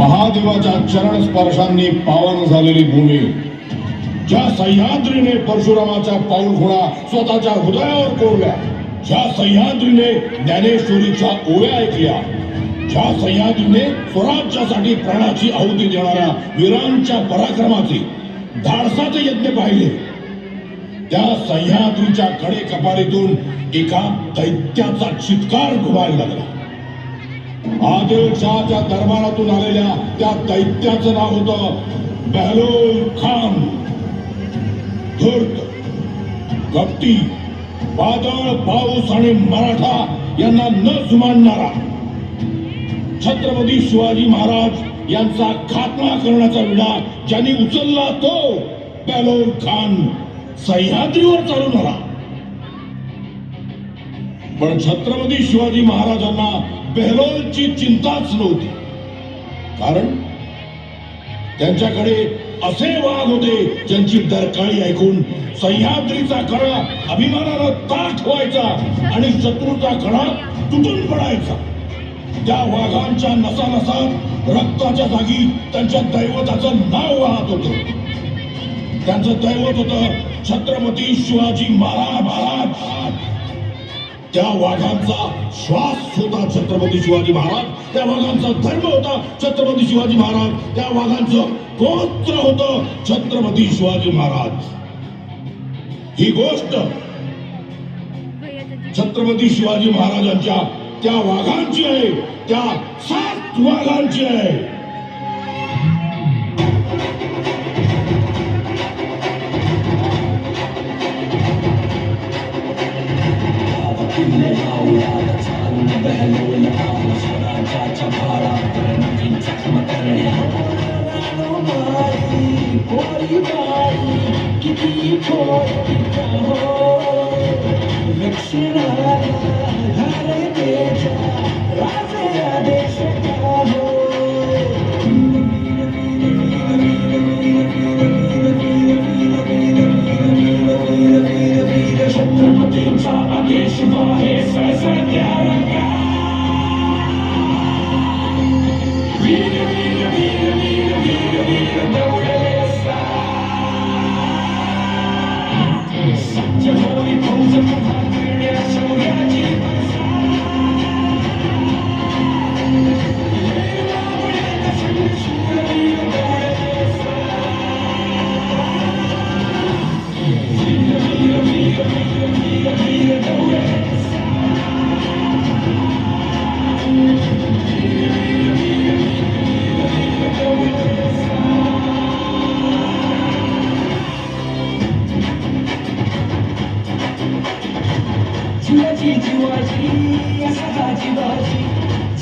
महादेवाच्या चरण स्पर्शांनी पावन झालेली भूमी. ज्या सह्याद्रीने परशुरामाच्या पाऊल खुणा स्वतःच्या हृदयावर कोरल्या ज्या सह्याद्रीने ज्ञानेश्वरीच्या ओव्या ऐकल्या ज्या सह्याद्रीने स्वराज्यासाठी प्राणाची आहुती देणाऱ्या वीरांच्या पराक्रमाचे धाडसाचे यज्ञ पाहिले त्या सह्याद्रीच्या कडे कपारीतून एका दैत्याचा चित्कार घुमायला लागला. आदिलशहाच्या दरबारातून आलेल्या त्या दैत्याचं नाव होतं बहलोल खान. धूर्त गप्ती वादळ पाऊस आणि मराठा यांना न जुमानणारा छत्रपती शिवाजी महाराज यांचा खात्मा करण्याचा विडा ज्यांनी उचलला तो बहलोल खान. सह्याद्रीवर चालून आला पण छत्रपती शिवाजी महाराजांना बेहलोलची चिंताच नव्हती. कारण त्यांच्याकडे असे वाघ होते ज्यांची दरकाळी ऐकून सह्याद्रीचा कडा अभिमानाला ताठ व्हायचा आणि शत्रूचा कडा तुटून पडायचा. त्या वाघांच्या नसानसा रक्ताच्या जागी त्यांच्या दैवताचं नाव वाहत होतं. त्यांचं दैवत होतं छत्रपती शिवाजी महाराज महाराज. त्या वाघांचा श्वास होता छत्रपती शिवाजी महाराज त्या वाघांचा धर्म होता छत्रपती शिवाजी महाराज त्या वाघांचं गोत्र होतं छत्रपती शिवाजी महाराज. ही गोष्ट छत्रपती शिवाजी महाराजांच्या त्या वाघांची आहे त्या सात वाघांची आहे. Yeah.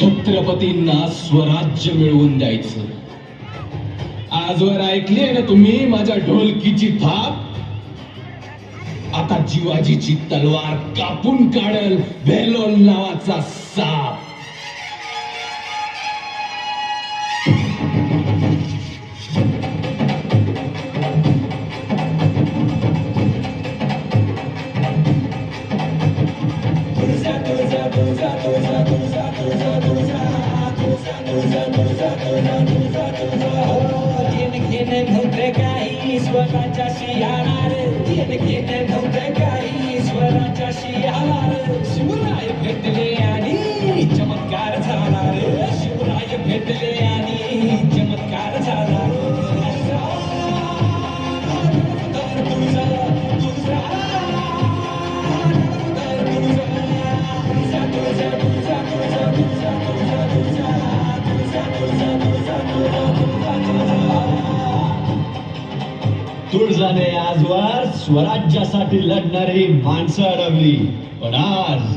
छत्रपतींना स्वराज्य मिळवून द्यायचं. आजवर ऐकली ना तुम्ही माझ्या ढोलकीची थाप? आता जीवाजीची तलवार कापून काढल बेलोल नावाचा साप. शियाणार घेत नव्हतं काही. ईश्वराच्या शियाणार शिवराय भेटले. तुळजाने आजवर स्वराज्यासाठी लढणारी माणसं अडवली. पण आज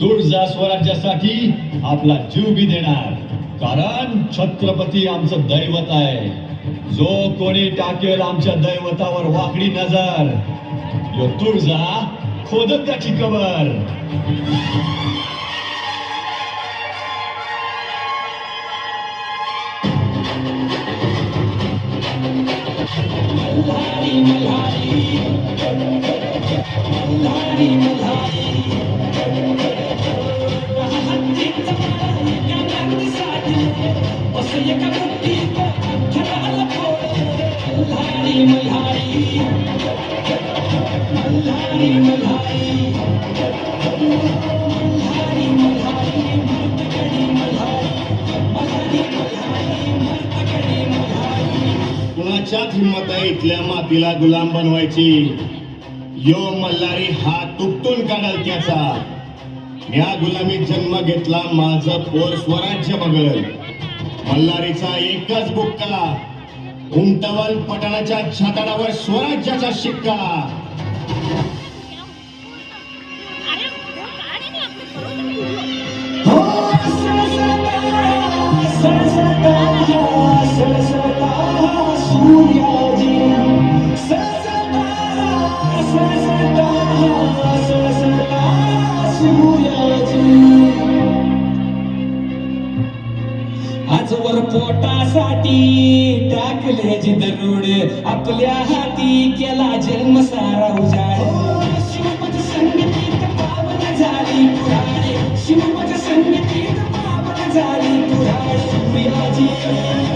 तुळजा स्वराज्यासाठी आपला जीव बी देणार. कारण छत्रपती आमचं दैवत आहे. जो कोणी टाकेल आमच्या दैवतावर वाकडी नजर यो तुळजा खोदत त्याची कबर कुणाच्याच हिंमत आहे? इथल्या मातीला गुलाम बनवायची. यो मल्हारी हा तुपटून काढाल त्याचा. या गुलामीत जन्म घेतला माझं पोर स्वराज्य बघल. मल्हारीचा एकच बुक्का. उमटवल पटणाच्या छाताडावर स्वराज्याचा शिक्का. आजवर पोटासाठी टाकले जे दरोड. आपल्या हाती केला जन्म सारा उजाड. हो, शिवपद संगतीत पावन झाली पुराणे. शिवपद संगतीत पावन झाली पुराणे.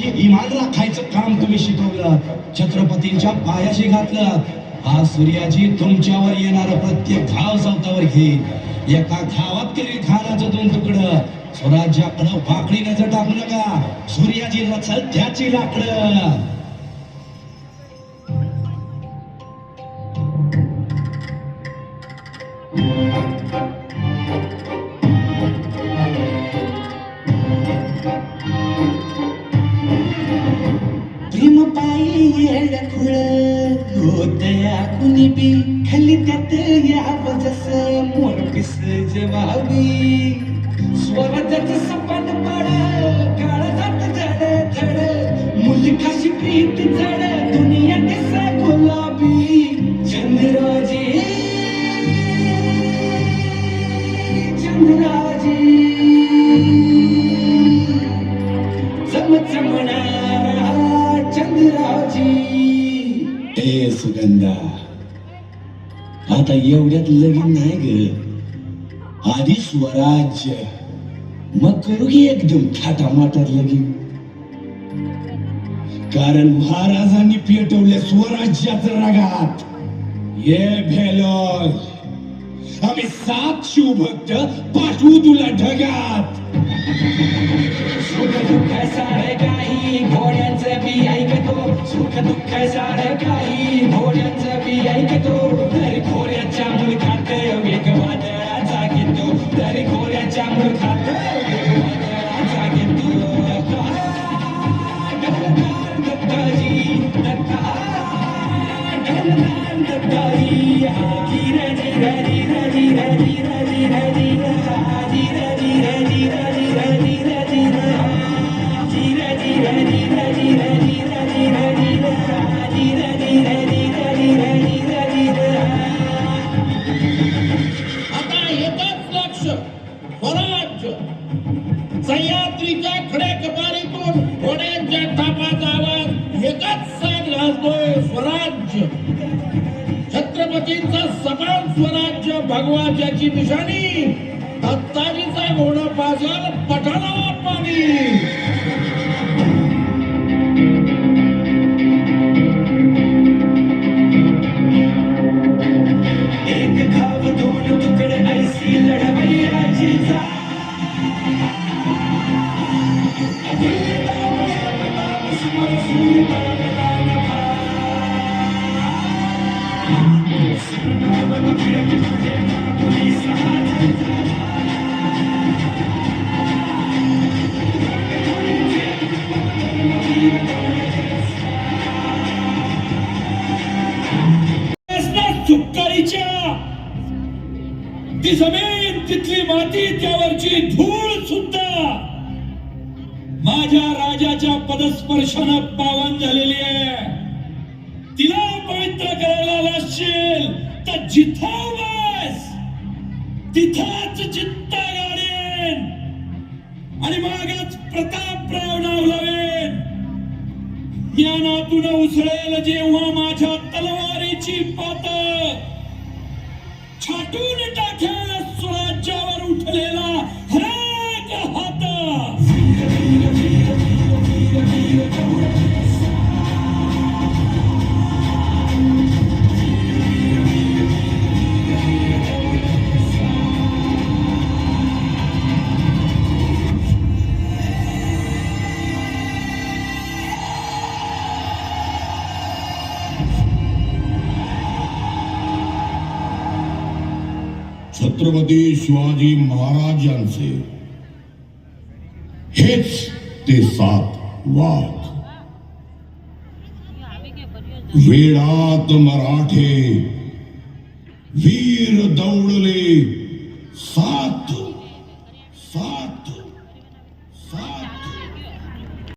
इमान राखायचं काम तुम्ही शिकवलं. छत्रपतींच्या पायाशी घातलं. आज सूर्याजी तुमच्यावर येणार प्रत्येक घाव सावतावर घेईल. एका घावात करील खानाचं दोन तुकडं. स्वराज्याकडं वाकडी नजर टाकू नका. सूर्याजी रचल त्याची लाकडं. फुळत होत्या कुणी बी खाली त्यात यावं जसं मोनकीस जवाबी. स्वराज्याचं सपाट पड काळ जात झाड झाड मुली खाशी प्रीत झाड सुगंधा आता एवढ्यात लगीन नाही ग. आधी स्वराज्य. मग करू की एकदम थाटामाटात लगीन. कारण महाराजांनी पेटवले स्वराज्याचं रागात. ये भेलो आम्ही सात शिवभक्त पाठवू तुला ढगात. सुख दुःख सारं काही घोड्यांचं बी ऐकतो. सुख दुःख सारं काही घोड्यांचं बी ऐकतो. तरी खोऱ्याच्या मुलखात छत्रपतींचं समान स्वराज्य भगवाच्याची निशाणी. दत्ताजीचा घोडा पाजर पठाणावर पाणी. ती जमीन तिथली माती त्यावरची धूळ सुद्धा माझ्या राजाच्या पदस्पर्शानं पावन झालेली आहे. तिला पवित्र करायला लागशील तर जिथं तिथंच चित्ता गाडेन आणि मागच प्रतापराव नाव लावेन ज्ञानातून उसळेल जेव्हा माझ्या तलवारीची पात छाटून टाकेल. छत्रपती शिवाजी महाराजांचे. हेच ते सात वाद. वेळात मराठे वीर दौडले सात